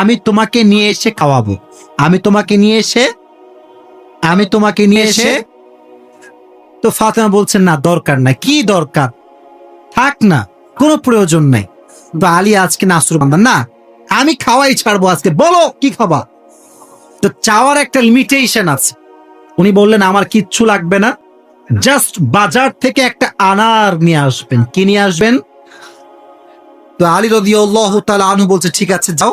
আমি তোমাকে নিয়ে এসে খাওয়াবো। আমি তোমাকে নিয়ে এসে আমি তোমাকে নিয়ে এসে? তো ফাতেমা বলছেন না দরকার না কি দরকার? থাক না কোনো প্রয়োজন নাই। তো আলী আজকে নাসুর বান্দা। না আমি খাওয়াই ছাড়বো আজকে। বলো কি খাবা? তো চাওয়ার একটা লিমিটেশন আছে। উনি বললেন আমার কিচ্ছু লাগবে না। জাস্ট বাজার থেকে একটা আনার নিয়ে আসবেন। কি নিয়ে আসবেন? তো আলী রদি আনু বলছে ঠিক আছে যাও।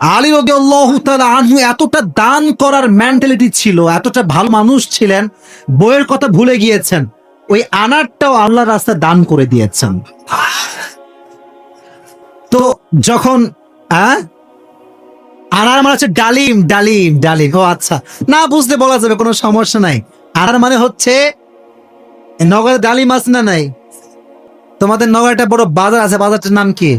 আলী আনহু এতটা দান করার মেন্টালিটি ছিল, এতটা ভালো মানুষ ছিলেন, বইয়ের কথা ভুলে গিয়েছেন। ওই আনারটাও আল্লাহ রাস্তায় দান করে দিয়েছেন। তো যখন হ্যাঁ? আনার মানে হচ্ছে ডালিম ডালিম ডালিম। ও আচ্ছা না বুঝতে বলা যাবে, কোনো সমস্যা নাই। আনার মানে হচ্ছে, নগরে ডালিম আছে না নাই? তোমাদের নগরে একটা বড় বাজার আছে, বাজারটার নাম কি?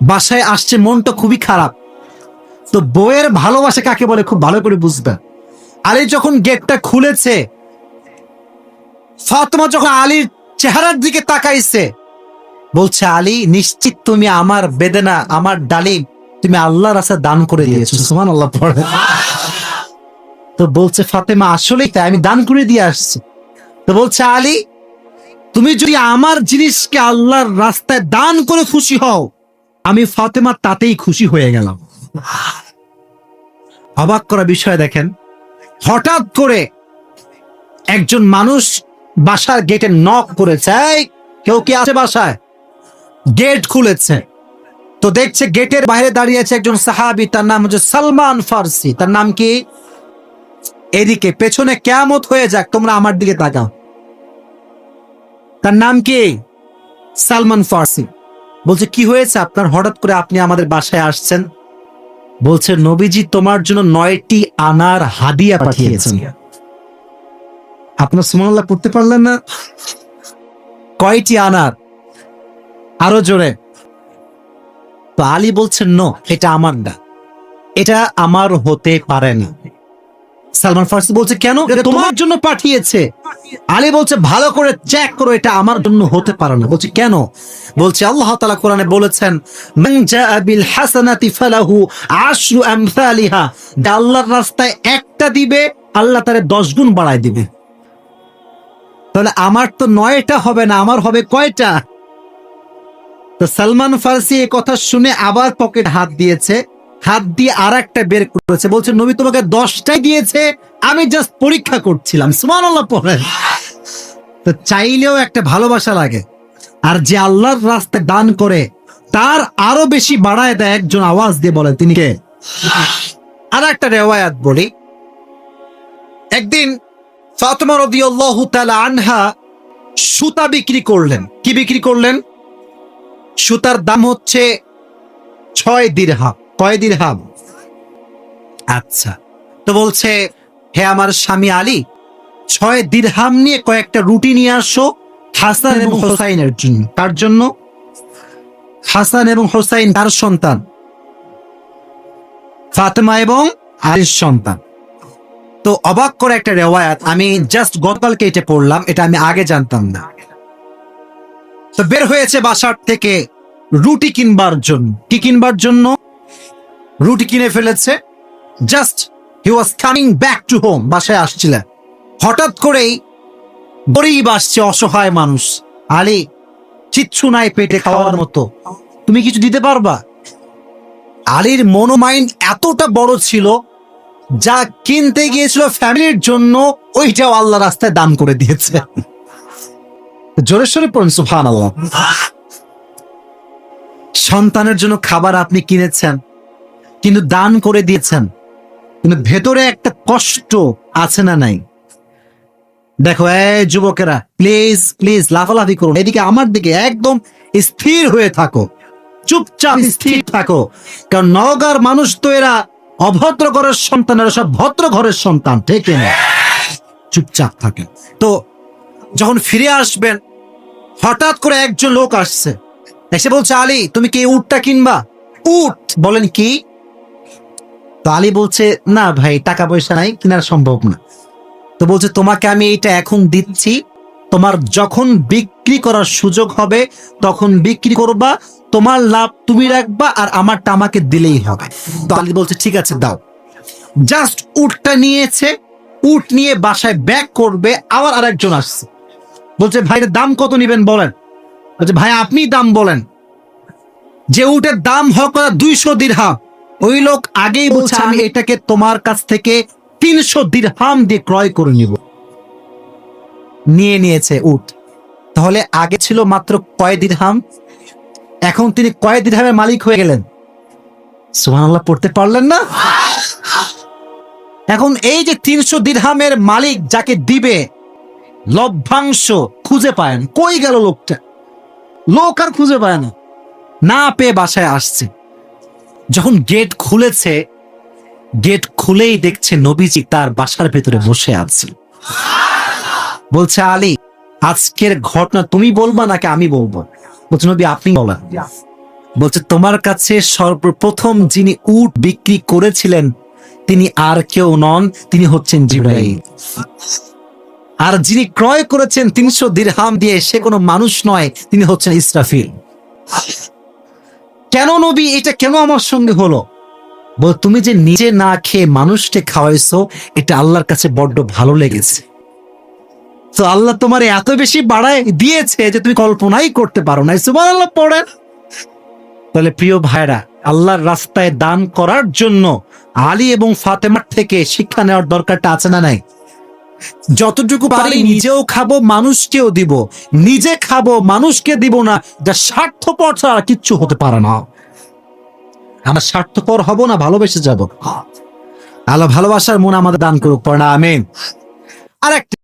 বাসায় আসছে, মনটা খুবই খারাপ। তো বউয়ের ভালোবাসা কাকে বলে খুব ভালো করে বুঝবে। আলী যখন গেটটা খুলেছে, ফাতেমা যখন আলীর চেহারার দিকে তাকাইছে, বলছে, আলী, নিশ্চিত তুমি আমার বেদনা, আমার ডালিম, তুমি আল্লাহ রাস্তা দান করে দিয়েছ। সুমান আল্লাহ পড়ে। তো বলছে, ফাতেমা, আসলেই তাই, আমি দান করে দিয়ে আসছি। তো বলছে, আলী, তুমি যদি আমার জিনিসকে আল্লাহর রাস্তায় দান করে খুশি হও আমি ফাতেমা তাতেই খুশি হয়ে গেলাম। অবাক করা বিষয় দেখেন, হঠাৎ করে একজন মানুষ বাসার গেটে নক করেছে কেউ কি আছে বাসায়? গেট খুলেছে। তো দেখছে গেটের বাইরে দাঁড়িয়ে আছে একজন সাহাবি, তার নাম হচ্ছে সালমান ফার্সি। তার নাম কি? এদিকে, পেছনে কেমত হয়ে যাক, তোমরা আমার দিকে তাকাও। তার নাম কি? সালমান ফার্সি। বলছে কি হয়েছে আপনার? হঠাৎ করে আপনি আমাদের বাসায় আসছেন? বলছে নবীজি তোমার জন্য নয়টি আনার হাদিয়া পাঠিয়েছেন। আপনার সুমাল্লাহ পড়তে পারলেন না? কয়টি আনার? আরও জোরে। তো আলী বলছেন নো এটা আমার না। এটা আমার হতে পারে না। সালমান ফার্সি বলছে কেন? তোমার জন্য পাঠিয়েছে। আলী বলছে ভালো করে চেক করো এটা আমার জন্য হতে পারে না। বলছে কেন? বলছে আল্লাহ তাআলা কোরআনে বলেছেন মান জাআ বিল হাসানাতি ফালাহু আশরু আমসালিহা। যে আল্লাহর রাস্তায় একটা দিবে আল্লাহ তারে দশ গুণ বাড়ায় দিবে। তাহলে আমার তো নয়টা হবে না আমার হবে কয়টা? তো সালমান ফার্সি এই কথা শুনে আবার পকেট হাত দিয়েছে। হাত দিয়ে আর একটা বের করেছে। বলছে, নবী তোমাকে দশটাই দিয়েছে, আমি জাস্ট পরীক্ষা করছিলাম। সুবহানাল্লাহ পড়েন। তো চাইলেও একটা ভালোবাসা লাগে। আর যে আল্লাহর রাস্তায় দান করে, তার আরও বেশি বাড়ায় দেয় একজন আওয়াজ দিয়ে বলে তিনি কে? আর একটা রেওয়ায়াত বলি। একদিন ফাতেমা রাদিয়াল্লাহু তাআলা আনহা সুতা বিক্রি করলেন। কি বিক্রি করলেন? সুতার দাম হচ্ছে ছয় দিরহাম। কয় দিরহাম? আচ্ছা তো বলছে, হে আমার স্বামী আলী, ছয় দিরহাম নিয়ে কয়েকটা রুটি নিয়ে আসো হাসান এবং হোসাইনের জন্য। তার জন্য? হাসান এবং হোসাইন তার সন্তান? ফাতেমা এবং আলীর সন্তান। তো অবাক করে একটা রেওয়ায়াত, আমি জাস্ট গতকালকে এটা পড়লাম, এটা আমি আগে জানতাম না। তো বের হয়েছে বাসার থেকে রুটি কিনবার জন্য। কি কিনবার জন্য? রুটি কিনে ফেলেছে। Just he was coming back to home বাসায় আসছিলেন। হঠাৎ করেই গরিব আসছে, অসহায় মানুষ। আলী কিচ্ছু নাই পেটে খাওয়ার মতো। তুমি কিছু দিতে পারবা? আলীর মনোমাইন্ড এতটা বড় ছিল, যা কিনতে গিয়েছিল ফ্যামিলির জন্য, ওইটাও আল্লাহ রাস্তায় দান করে দিয়েছে। জোরে সোরে পড়ুন সুফান আল্লাহ সন্তানের জন্য খাবার আপনি কিনেছেন কিন্তু দান করে দিয়েছেন। কিন্তু ভেতরে একটা কষ্ট আছে না নাই? দেখো, এই যুবকেরা প্লিজ প্লিজ লাফালাফি করুন এদিকে আমার দিকে একদম স্থির হয়ে থাকো। চুপচাপ স্থির থাকো। কারণ নওগাঁর মানুষ তো এরা অভদ্র ঘরের সন্তান, এরা সব ভদ্র ঘরের সন্তান, ঠিক না? চুপচাপ থাকে। তো যখন ফিরে আসবেন, হঠাৎ করে একজন লোক আসছে। এসে বলছে, আলী, তুমি কি উটটা কিনবা? উট? বলেন কি? তো আলী বলছে, না ভাই টাকা পয়সা নাই, কেনার সম্ভব না। তো বলছে, তোমাকে আমি এটা এখন দিচ্ছি। তোমার যখন বিক্রি করার সুযোগ হবে, তখন বিক্রি করবা। তোমার লাভ তুমি রাখবা আর আমারটা আমাকে দিলেই হবে। তো আলী বলছে, ঠিক আছে, দাও। জাস্ট উটটা নিয়েছে। উট নিয়ে বাসায় ব্যাক করবে, আবার আরেকজন আসছে। বলছে ভাইয়ের দাম কত নিবেন বলেন? বলছে, ভাই, আপনি দাম বলেন। যে উটের দাম হোক দুইশো দিরহাম। ওই লোক আগেই বলছে আমি এটাকে তোমার কাছ থেকে তিনশো দিরহাম দিয়ে ক্রয় করে নিব। নিয়ে নিয়েছে উট। তাহলে আগে ছিল মাত্র কয় দিরহাম? এখন তিনি কয় দিরহামের মালিক হয়ে গেলেন? সুবহানাল্লাহ পড়তে পারলেন না? এখন এই যে তিনশো দিরহামের মালিক যাকে দিবে লভ্যাংশ খুঁজে পায় না। কই গেল লোকটা? লোক আর খুঁজে পায় না। না পেয়ে বাসায় আসছে। যখন গেট খুলেছে গেট খুলেই দেখছে নবীজি তার বাসার ভেতরে বসে আছে বলছে, আলী, আজকের ঘটনা তুমি বলবা নাকি আমি বলব? বলছে, নবী, আপনি বলেন। বলছে, তোমার কাছে সর্বপ্রথম যিনি উট বিক্রি করেছিলেন, তিনি আর কেউ নন, তিনি হচ্ছেন জিব্রাইল। আর যিনি ক্রয় করেছেন তিনশো দিরহাম দিয়ে, সে কোনো মানুষ নয়, তিনি হচ্ছেন ইসরাফিল। কেন নবী? এটা কেন আমার সঙ্গে হলো? বল, তুমি যে নিজে না খেয়ে মানুষকে খাওয়াইছো, এটা আল্লাহর কাছে বড্ড ভালো লেগেছে। তো আল্লাহ তোমার এত বেশি বাড়ায় দিয়েছে যে তুমি কল্পনাই করতে পারো না সুবান আল্লাহ পড়েন। তাহলে প্রিয় ভাইরা, আল্লাহর রাস্তায় দান করার জন্য আলী এবং ফাতেমার থেকে শিক্ষা নেওয়ার দরকারটা আছে না নাই? যতটুকু পারি নিজেও খাব মানুষকেও দিব। নিজে খাব মানুষকে দিব না। যা স্বার্থপর ছাড়া কিচ্ছু হতে পারে না। আমরা স্বার্থপর হব না ভালোবেসে যাব। আল্লাহ ভালোবাসার মন আমাদের দান করুক পড়া আমিন। আর একটা